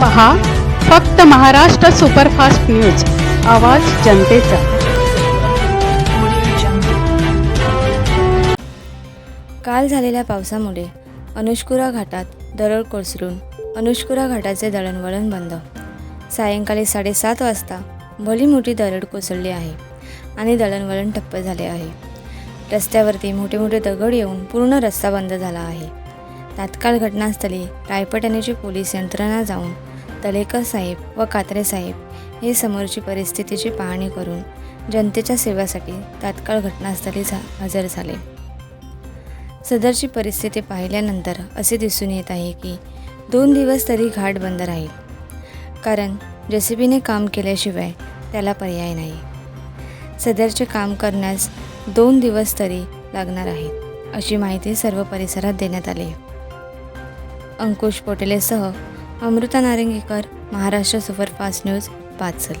पहा फक्त Maharashtra superfast news. आवाज जनतेचा. काल झालेल्या पावसामुळे अनुष्कुरा घाटात दरड कोसळून अनुष्कुरा घाटाचे दळणवळण बंद. सायंकाळी साडेसात वाजता भली मोठी दरड कोसळली आहे आणि दळणवळण ठप्प झाले आहे. रस्त्यावरती मोठे मोठे दगड येऊन पूर्ण रस्ता बंद झाला आहे. तात्काळ घटनास्थळी रायपटण्याची पोलीस यंत्रणा जाऊन तलेकर साहेब व कात्रे साहेब हे समोरची परिस्थितीची पाहणी करून जनतेच्या सेवेसाठी तात्काळ घटनास्थळी झा हजर झाले. सदरची परिस्थिती पाहिल्यानंतर असे दिसून येत आहे की दोन दिवस तरी घाट बंद राहील. कारण जेसीबीने काम केल्याशिवाय त्याला पर्याय नाही. सदरचे काम करण्यास दोन दिवस तरी लागणार आहेत अशी माहिती सर्व परिसरात देण्यात आली. अंकुश पोटेलेसह अमृता नारंगीकर महाराष्ट्र सुपरफास्ट न्यूज पाचल.